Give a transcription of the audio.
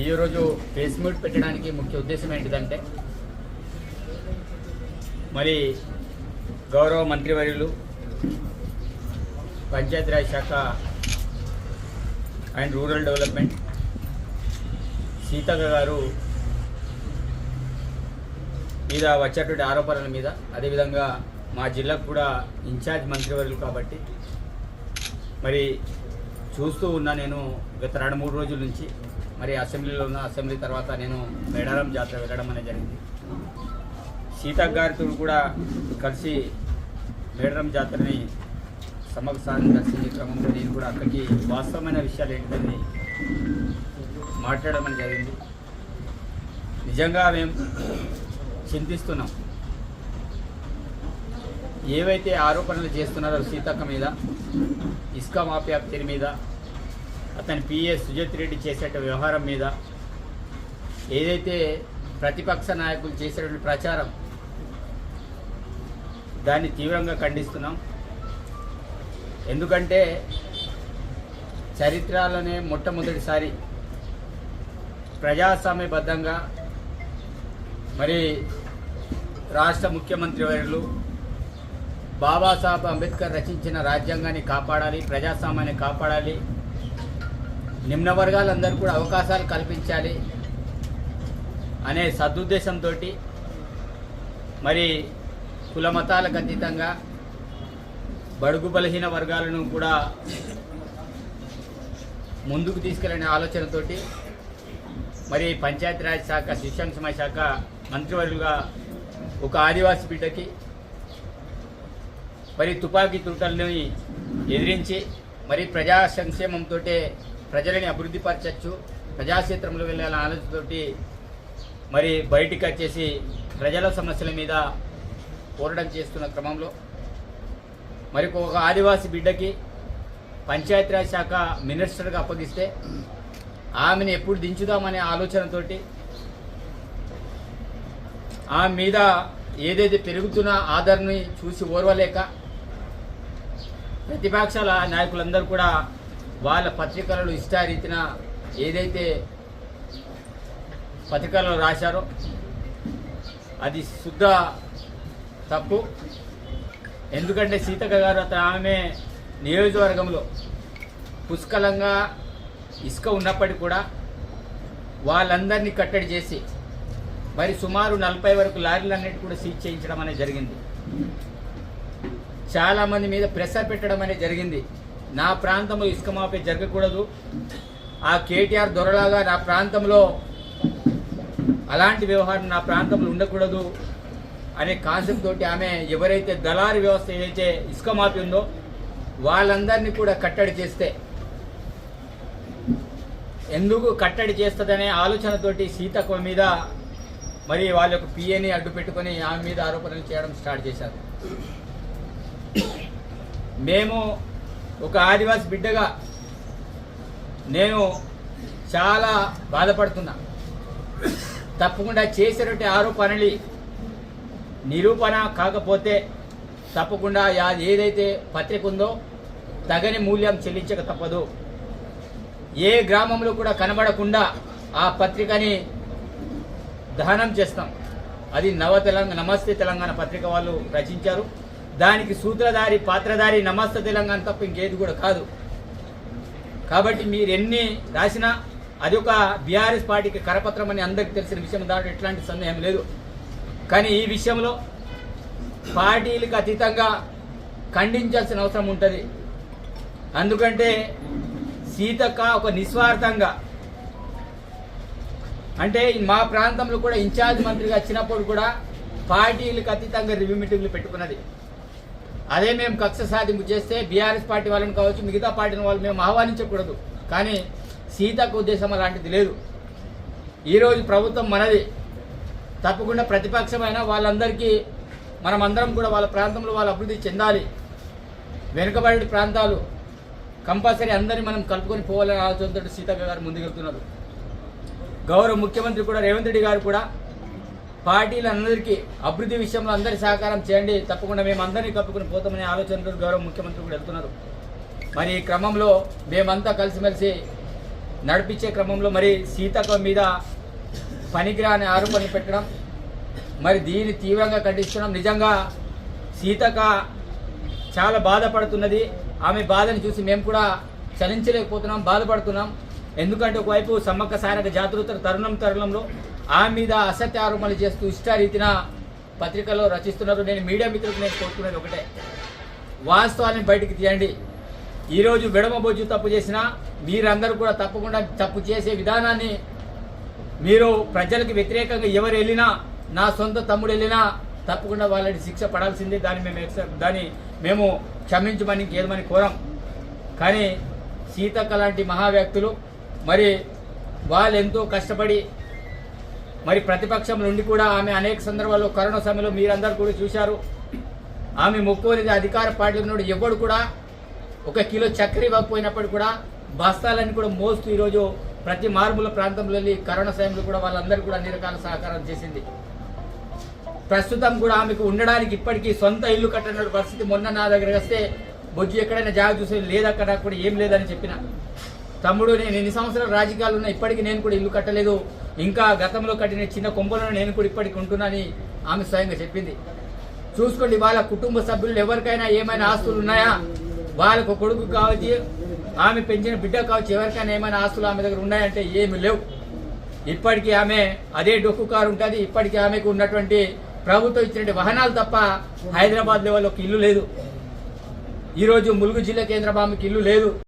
ఈరోజు face meet పెట్టడానికి ముఖ్య ఉద్దేశం ఏంటిదంటే మరి గౌరవ మంత్రివర్యులు పంచాయతీరాజ్ శాఖ అండ్ రూరల్ డెవలప్మెంట్ సీతక్క గారు మీద వచ్చేటువంటి ఆరోపణల మీద అదేవిధంగా మా జిల్లాకు కూడా ఇన్ఛార్జ్ మంత్రివర్యులు కాబట్టి మరి చూస్తూ ఉన్నా నేను గత రెండు మూడు రోజుల నుంచి మరి అసెంబ్లీలో ఉన్న అసెంబ్లీ తర్వాత నేను మేడారం జాతర వెళ్ళడం అనేది జరిగింది. సీతక్ గారితో కూడా కలిసి మేడారం జాతరని సమగ్రసాన్ని దర్శించే క్రమంలో నేను కూడా అక్కడికి వాస్తవమైన విషయాలు ఏంటని మాట్లాడడం జరిగింది. నిజంగా మేము చింతిస్తున్నాం. ఏవైతే ఆరోపణలు చేస్తున్నారో సీతక్క మీద ఇసుక మాఫియా పేరు మీద అతని పిఏ సుజిత్ రెడ్డి చేసేట వ్యవహారం మీద ఏదైతే ప్రతిపక్ష నాయకులు చేసేటువంటి ప్రచారం దాన్ని తీవ్రంగా ఖండిస్తున్నాం. ఎందుకంటే చరిత్రలోనే మొట్టమొదటిసారి ప్రజాస్వామ్యబద్ధంగా మరి రాష్ట్ర ముఖ్యమంత్రి వర్యులు బాబాసాహెబ్ అంబేద్కర్ రచించిన రాజ్యాంగాన్ని కాపాడాలి ప్రజాస్వామ్యాన్ని కాపాడాలి నిమ్న వర్గాలందరూ కూడా అవకాశాలు కల్పించాలి అనే సదుద్దేశంతో మరి కుల మతాలకు అతీతంగా బడుగు బలహీన వర్గాలను కూడా ముందుకు తీసుకెళ్ళనే ఆలోచనతోటి మరి పంచాయతీరాజ్ శాఖ శిక్షణ శాఖ మంత్రివర్యులుగా ఒక ఆదివాసీ బిడ్డకి మరి తుపాకీ తుటల్ని ఎదిరించి మరి ప్రజా సంక్షేమంతో ప్రజలని అభివృద్ధి పరచచ్చు. ప్రజాక్షేత్రంలో వెళ్ళాలనే ఆలోచనతోటి మరి బయటికి వచ్చేసి ప్రజల సమస్యల మీద పోరాటం చేస్తున్న క్రమంలో మరి ఒక ఆదివాసి బిడ్డకి పంచాయతీరాజ్ శాఖ మినిస్టర్గా అప్పగిస్తే ఆమెను ఎప్పుడు దించుదామనే ఆలోచనతోటి ఆమె మీద ఏదైతే పెరుగుతున్న ఆదరణని చూసి ఓర్వలేక ప్రతిపక్షాల నాయకులందరూ కూడా వాళ్ళ పత్రికలలో ఇష్టారీతిన ఏదైతే పత్రికలలో రాశారో అది శుద్ధ తప్పు. ఎందుకంటే సీతక్క గారు అతను ఆమె నియోజకవర్గంలో పుష్కలంగా ఇసుక ఉన్నప్పటికీ కూడా వాళ్ళందరినీ కట్టడి చేసి మరి సుమారు నలభై వరకు లారీలన్నిటి కూడా సీజ్ చేయించడం అనేది జరిగింది. చాలామంది మీద ప్రెషర్ పెట్టడం అనేది జరిగింది. నా ప్రాంతంలో ఇసుక మాఫీ జరగకూడదు. ఆ కేటీఆర్ దొరలాగా నా ప్రాంతంలో అలాంటి వ్యవహారం నా ప్రాంతంలో ఉండకూడదు అనే కాన్సెప్ట్ తోటి ఆమె ఎవరైతే దళారి వ్యవస్థ ఏదైతే ఇసుక మాఫీ ఉందో వాళ్ళందరినీ కూడా కట్టడి చేస్తే. ఎందుకు కట్టడి చేస్తుందనే ఆలోచనతోటి సీతక్క మీద మరి వాళ్ళ యొక్క పిఏని అడ్డు పెట్టుకొని ఆమె మీద ఆరోపణలు చేయడం స్టార్ట్ చేశారు. మేము ఒక ఆదివాసి బిడ్డగా నేను చాలా బాధపడుతున్నా. తప్పకుండా చేసేటువంటి ఆరోపణలు నిరూపణ కాకపోతే తప్పకుండా యా- ఏదైతే పత్రిక ఉందో తగని మూల్యం చెల్లించక తప్పదు. ఏ గ్రామంలో కూడా కనబడకుండా ఆ పత్రికని దహనం చేస్తాం. అది నవ తెలంగాణ నమస్తే తెలంగాణ పత్రిక వాళ్ళు రచించారు. దానికి సూత్రధారి పాత్రధారి నమస్త తెలంగాణ తప్ప ఇంకేది కూడా కాదు. కాబట్టి మీరు ఎన్ని రాసినా అది ఒక బీఆర్ఎస్ పార్టీకి కరపత్రం అని అందరికీ తెలిసిన విషయం దాంట్లో ఎట్లాంటి సందేహం లేదు. కానీ ఈ విషయంలో పార్టీలకు అతీతంగా ఖండించాల్సిన అవసరం ఉంటుంది. అందుకంటే సీతక్క ఒక నిస్వార్థంగా అంటే మా ప్రాంతంలో కూడా ఇన్ఛార్జ్ మంత్రిగా వచ్చినప్పుడు కూడా పార్టీలకు అతీతంగా రివ్యూ మీటింగ్లు పెట్టుకున్నది. అదే మేము కక్ష సాధింపు చేస్తే బీఆర్ఎస్ పార్టీ వాళ్ళని కావచ్చు మిగతా పార్టీని వాళ్ళు మేము ఆహ్వానించకూడదు. కానీ సీతకు ఉద్దేశం అలాంటిది లేదు. ఈరోజు ప్రభుత్వం మనది. తప్పకుండా ప్రతిపక్షమైన వాళ్ళందరికీ మనమందరం కూడా వాళ్ళ ప్రాంతంలో వాళ్ళ అభివృద్ధి చెందాలి. వెనుకబడి ప్రాంతాలు కంపల్సరీ అందరినీ మనం కలుపుకొని పోవాలనే ఆలోచనతో సీతక్క గారు ముందుకెళ్తున్నారు. గౌరవ ముఖ్యమంత్రి కూడా రేవంత్ రెడ్డి గారు కూడా పార్టీలందరికీ అభివృద్ధి విషయంలో అందరి సహకారం చేయండి. తప్పకుండా మేము అందరినీ కప్పుకొని పోతామనే ఆలోచనతో గౌరవ ముఖ్యమంత్రి కూడా వెళ్తున్నారు. మరి ఈ క్రమంలో మేమంతా కలిసిమెలిసి నడిపించే క్రమంలో మరి సీతక మీద పనికిరాని ఆరోపణలు పెట్టడం మరి దీన్ని తీవ్రంగా ఖండిస్తున్నాం. నిజంగా సీతక చాలా బాధపడుతున్నది. ఆమె బాధను చూసి మేము కూడా చలించలేకపోతున్నాం బాధపడుతున్నాం. ఎందుకంటే ఒకవైపు సమ్మక్క సారక జాతృతర తరుణం తరుణంలో ఆమె మీద అసత్య ఆరోపణలు చేస్తూ ఇష్టారీతిన పత్రికలో రచిస్తున్నారు. నేను మీడియా మిత్రులకు నేను కోరుకునేది ఒకటే. వాస్తవాన్ని బయటికి తీయండి. ఈరోజు విడమ బొజ్జు తప్పు చేసినా మీరందరూ కూడా తప్పకుండా తప్పు చేసే విధానాన్ని మీరు ప్రజలకు వ్యతిరేకంగా ఎవరు వెళ్ళినా నా సొంత తమ్ముడు వెళ్ళినా తప్పకుండా వాళ్ళని శిక్ష పడాల్సిందే. దాన్ని మేము దాన్ని మేము క్షమించమని గేదమని కోరం. కానీ సీతక్క లాంటి మహా వ్యక్తులు మరి వాళ్ళు ఎంతో కష్టపడి మరి ప్రతిపక్షం నుండి కూడా ఆమె అనేక సందర్భాల్లో కరోనా సమయంలో మీరందరూ కూడా చూశారు. ఆమె మొక్కువనేది అధికార పార్టీలో నుండి ఎవడు కూడా ఒక కిలో చక్కెర ఇవ్వకపోయినప్పుడు కూడా బస్తాలని కూడా మోస్తూ ఈరోజు ప్రతి మారుమూల ప్రాంతంలో వెళ్ళి కరోనా సమయంలో కూడా వాళ్ళందరూ కూడా అన్ని రకాల సహకారం చేసింది. ప్రస్తుతం కూడా ఆమెకు ఉండడానికి ఇప్పటికీ సొంత ఇల్లు కట్టన పరిస్థితి మొన్న నా దగ్గర వస్తే బొజ్జు ఎక్కడైనా జాగ్రత్త చూసి లేదక్కడ కూడా ఏం లేదని చెప్పిన. తమ్ముడు నేను ఎన్ని సంవత్సరాలు రాజకీయాలు ఉన్నా ఇప్పటికీ నేను కూడా ఇల్లు కట్టలేదు. ఇంకా గతంలో కట్టిన చిన్న కొంపలను నేను కూడా ఇప్పటికి ఉంటున్నానని ఆమె స్వయంగా చెప్పింది. చూసుకోండి వాళ్ళ కుటుంబ సభ్యులు ఎవరికైనా ఏమైనా ఆస్తులు ఉన్నాయా? వాళ్ళకు కొడుకు కావచ్చు ఆమె పెంచిన బిడ్డ కావచ్చు ఎవరికైనా ఏమైనా ఆస్తులు ఆమె దగ్గర ఉన్నాయంటే ఏమి లేవు. ఇప్పటికీ ఆమె అదే డొక్కు కారు ఉంటుంది. ఇప్పటికీ ఆమెకు ఉన్నటువంటి ప్రభుత్వం ఇచ్చినటువంటి వాహనాలు తప్ప హైదరాబాద్ లెవెల్ ఇల్లు లేదు. ఈరోజు ములుగు జిల్లా కేంద్రం ఆమెకి ఇల్లు లేదు.